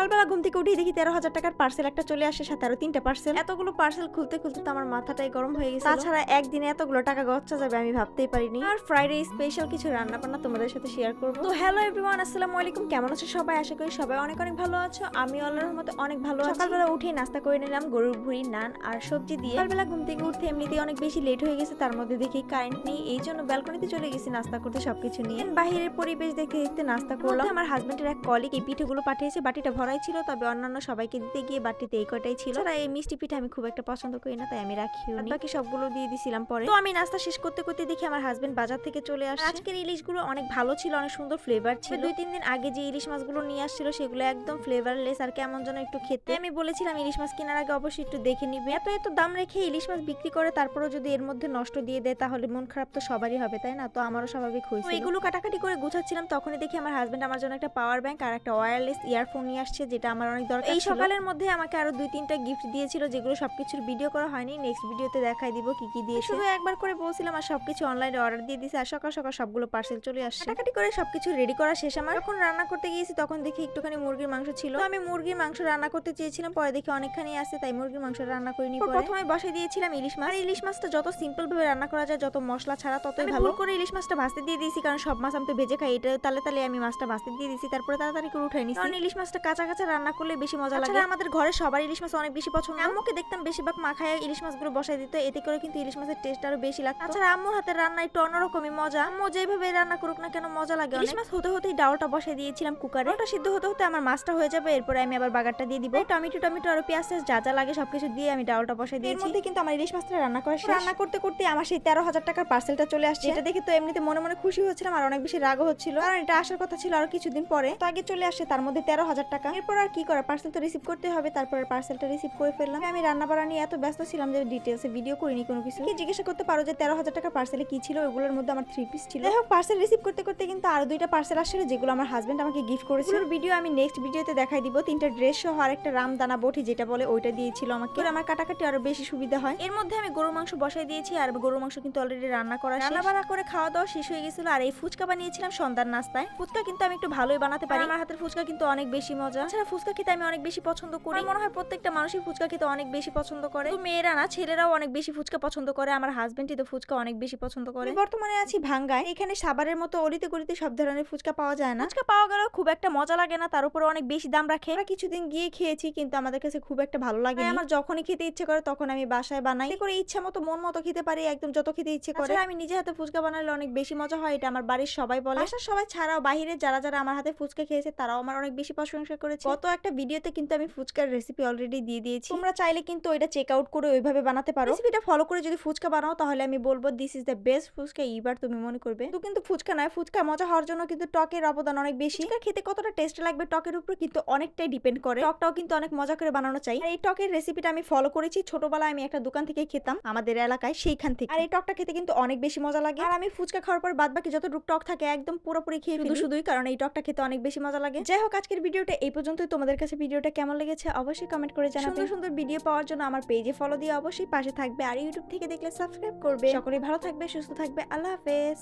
সকালবেলা ঘুম থেকে উঠেই দেখি তেরো হাজার টাকার পার্সেল একটা চলে আসে সাথে আরও তিনটা পার্সেল এতগুলো পার্সেল খুলতে খুলতে তো আমার মাথাটাই গরম হয়ে গেছে তাছাড়া একদিনে এতগুলো টাকা গচ্ছা যাবে আমি ভাবতেই পারিনি। আর ফ্রাইডে স্পেশাল কিছু রান্না বান্না তোমাদের সাথে শেয়ার করব। তো হ্যালো এভরিওয়ান আসসালামু আলাইকুম। কেমন আছো সবাই? আশা করি সবাই অনেক অনেক ভালো আছো। আমি আল্লাহর মতো অনেক ভালো আছি। সকালবেলা উঠেই নাস্তা করে নিলাম গরুর ভুড়ি নান আর সবজি দিয়ে। সকালবেলা ঘুম থেকে উঠতে এমনিতেই অনেক বেশি লেট হয়ে গেছে তার মধ্যে দেখি কারেন্ট নেই এই জন্য ব্যালকনিতে চলে গেছি নাস্তা করতে সবকিছু নিয়ে। বাহিরের পরিবেশ দেখতে দেখতে নাস্তা করলাম। আমার হাজবেন্ডের এক কলিগ এই পিঠেগুলো পাঠিয়েছে বাটিটা ভরাই ছিল তবে অন্যান্য সবাইকে দিতে গিয়ে বাটিতে এই কটাই ছিল। আর এই মিষ্টি পিঠা আমি খুব একটা পছন্দ করি না তাই আমি রাখিও নি। বাকি সবগুলো দিয়ে দিছিলাম পরে। তো আমি নাস্তা শেষ করতে করতে দেখি আমার হাজবেন্ড বাজার থেকে চলে আসছে। আজকের ইলিশগুলো অনেক ভালো ছিল অনেক সুন্দর ফ্লেভার ছিল। দুই তিন দিন আগে যে ইলিশ মাছগুলো নিয়ে আসছিল সেগুলো একদম ফ্লেভারলেস আর কেমন যেন একটু খেতে। আমি বলেছিলাম ইলিশ মাছ কেনার আগে অবশ্যই একটু দেখে নিবে। এত এত দাম রেখে ইলিশ মাছ বিক্রি করে তারপরেও যদি এর মধ্যে নষ্ট দিয়ে দেয় তাহলে মন খারাপ তো সবারই হবে তাই না? তো আমারও স্বাভাবিক হয়েছে এগুলো কাটাকাটি করে গুছাচ্ছিলাম তখনই দেখি আমার হাজবেন্ড আমার জন্য একটা পাওয়ার ব্যাংক আর একটা ওয়্যারলেস ইয়ারফোন নিয়ে আসছে যেটা আমার অনেক দরকার এই সকালের মধ্যে আমাকে আরও দুই তিনটা গিফট দিয়েছিল যেগুলো সবকিছুর ভিডিও করা হয়নি। নেক্সট ভিডিওতে দেখাই দিব কি কি দিয়ে শুধু একবার করে বলছিলাম আর সবকিছু অনলাইনে অর্ডার দিয়ে দিয়েছে আর সকাল সকাল সবগুলো পার্সেল চলে আসছে। কাটাকাটি করে সবকিছু রেডি করা শেষ। আমার যখন রান্না করতে গিয়েছি তখন দেখি একটুখানি মুরগির মাংস ছিল। আমি মুরগির মাংস রান্না করতে চেয়েছিলাম পরে দেখি অনেকখানি আছে তাই মুরগির মাংস রান্না করিনি পরে। প্রথমে বসাই দিয়েছিলাম ইলিশ মাছ। আর ইলিশ মাছটা যত সিম্পল ভাবে রান্না করা যায় যত মশলা ছাড়া ততই ভালো। ভুল করে ইলিশ মাছটা ভাজতে দিয়ে দিয়েছি কারণ সব মাছ আমি তো ভেজে খাই এটা তালে তালে আমি মাছটা ভাজতে দিয়ে দিয়েছি তারপরে তাড়াতাড়ি করে উঠাই নিছি। কারণ ইলিশ মাছটা কাঁচা কাঁচা রান্না করলে বেশি মজা লাগে। আমাদের ঘরে সবার ইলিশ মাছ অনেক বেশি পছন্দ। আম্মুকে দেখতাম বেশিরভাগ মাখায় ইলিশ মাছগুলো বসাই দিত এতে করে কিন্তু ইলিশ মাছের টেস্ট আরও বেশি লাগতো। তাছাড়া আম্মুর হাতের রান্না একটু অন্যরকমই মজা। আম্মু যেভাবে রান্না করুক না কেন মজা লাগে ইলিশ মাছ হতে হতেই ডাউলটা বসাই দিয়েছিলাম কুকারে। ওটা সিদ্ধ হতে হতে আমার মাছটা হয়ে যাবে এরপরে আমি আবার বাগারটা দিয়ে দিব। টমেটো টমেটো আর পেঁয়াজ টেয়াজ যা যা লাগে সবকিছু দিয়ে আমি ডাউলটা বসাই দিয়েছি। এর মধ্যে কিন্তু আমার ইলিশ মাছটা রান্না করা। রান্না করতে করতে আমার সেই তেরো হাজার টাকার পার্সেলটা চলে আসছে। এটা দেখে তো এমনিতে মনে মনে খুশি হচ্ছিলাম আর অনেক বেশি রাগও হচ্ছিল। কারণ এটা আসার কথা ছিল আরও কিছুদিন পরে। তো আগে চলে আসে তার মধ্যে তেরো হাজার টাকা। এরপর আর কি করা পার্সেল তো রিসিভ করতে হবে, তারপরে পার্সেলটা রিসিভ করে ফেললাম। আমি রান্না বাড়া নিয়ে এত ব্যস্ত ছিলাম যে ডিটেলসে ভিডিও করিনি কোনো কিছু কি জিজ্ঞাসা করতে পারো যে তেরো হাজার টাকার পার্সেলে কি ছিল? ওগুলোর মধ্যে আমার থ্রি পিস ছিল। যাই হোক পার্সেল রিসিভ করতে করতে কিন্তু আরও দুইটা পার্সেল আসছিল, যেগুলো আমার হাজবেন্ড আমাকে গিফট করেছিল। ভিডিও আমি নেক্সট ভিডিওতে দেখাই দিব। তিনটা ড্রেস সহ আর একটা রামদানা বটি, যেটা বলে ওইটা দিয়েছিল আমাকে। আমার কাটাকাটি আরও বেশি সুবিধা হয়। এর মধ্যে আমি গরুর মাংস বসাই দিয়েছি, আর গরুর মাংস কিন্তু অলরেডি রান্না করা রান্না বান্না করে খাওয়া দাওয়া শেষ হয়ে গেছিল, আর এই ফুচকা বানিয়েছিলাম সন্ধ্যার নাস্তায়। ফুচকা কিন্তু আমি একটু ভালোই বানাতে পারি। আমার হাতের ফুচকা কিন্তু অনেক বেশি মজা। ছাড়া ফুচকা খেতে আমি অনেক বেশি পছন্দ করি। আমার মনে হয় প্রত্যেকটা মানুষই ফুচকা খেতে অনেক বেশি পছন্দ করে। তো মেয়েরা না ছেলেরাও অনেক বেশি ফুচকা পছন্দ করে। আমার হাজবেন্ডই তো ফুচকা অনেক বেশি পছন্দ করে। বর্তমানে আছি ভাঙ্গায়। এখানে সাবারের মতো অলিতে গলিতে সব ধরনের ফুচকা পাওয়া যায় না। ফুচকা পাওয়া গেলেও খুব একটা মজা লাগে না তার উপরে অনেক বেশি দাম রাখে। আমরা কিছুদিন গিয়ে খেয়েছি কিন্তু আমাদের কাছে খুব একটা ভালো লাগে আমার যখনই খেতে ইচ্ছে করে তখন আমি বাসায় বানাই। করে ইচ্ছা মতো মন মতো খেতে পারি একদম যত খেতে ইচ্ছে করে। আমি নিজে হাতে ফুচকা বানালে অনেক বেশি মজা হয় এটা আমার বাড়ির সবাই বলে। বাসার সবাই ছাড়াও বাইরে যারা যারা আমার হাতে ফুচকা খেয়েছে তারাও আমার অনেক বেশি প্রশংসা করেছে। গত একটা ভিডিওতে কিন্তু আমি ফুচকার রেসিপি অলরেডি দিয়ে দিয়েছি। তোমরা চাইলে কিন্তু এটা চেক আউট করে ওইভাবে বানাতে পারো। রেসিপিটা ফলো করে যদি ফুচকা বানাও তাহলে আমি বলব this is the best fuchka এইবার তুমি মনে করবে। তো কিন্তু ফুচকা নয় ফুচকা মজা হওয়ার জন্য কিন্তু টকের অবদান অনেক বেশি। ফুচকা খেতে কতটা টেস্ট লাগবে টকের উপর কিন্তু অনেকটাই ডিপেন্ড করে। টকটাও কিন্তু অনেক মজা করে বানানো চাই। আর এই টকের রেসিপিটা আমি ফলো করেছি। ছোটবেলায় আমি একটা দোকান থেকে খেতাম আমাদের এলাকায় সেইখান থেকে। আর এই টকটা খেতে কিন্তু অনেক বেশি মজা লাগে। আর আমি ফুচকা খাওয়ার পর বাদ বাকি যতটুকু টক থাকে একদম পুরোপুরি খেয়ে শুধু শুধুই কারণ এই টকটা খেতে অনেক বেশি মজা লাগে। যাই হোক আজকের ভিডিওটা এই পর্যন্তই। তোমাদের কাছে ভিডিওটা কেমন লেগেছে অবশ্যই কমেন্ট করে জানাবে। সুন্দর সুন্দর ভিডিও পাওয়ার জন্য আমার পেজে ফলো দিয়ে অবশ্যই পাশে থাকবে। আর ইউটিউব থেকে দেখলে সাবস্ক্রাইব করবে। সকলেই ভালো থাকবে সুস্থ থাকবে। আল্লাহ হাফেজ।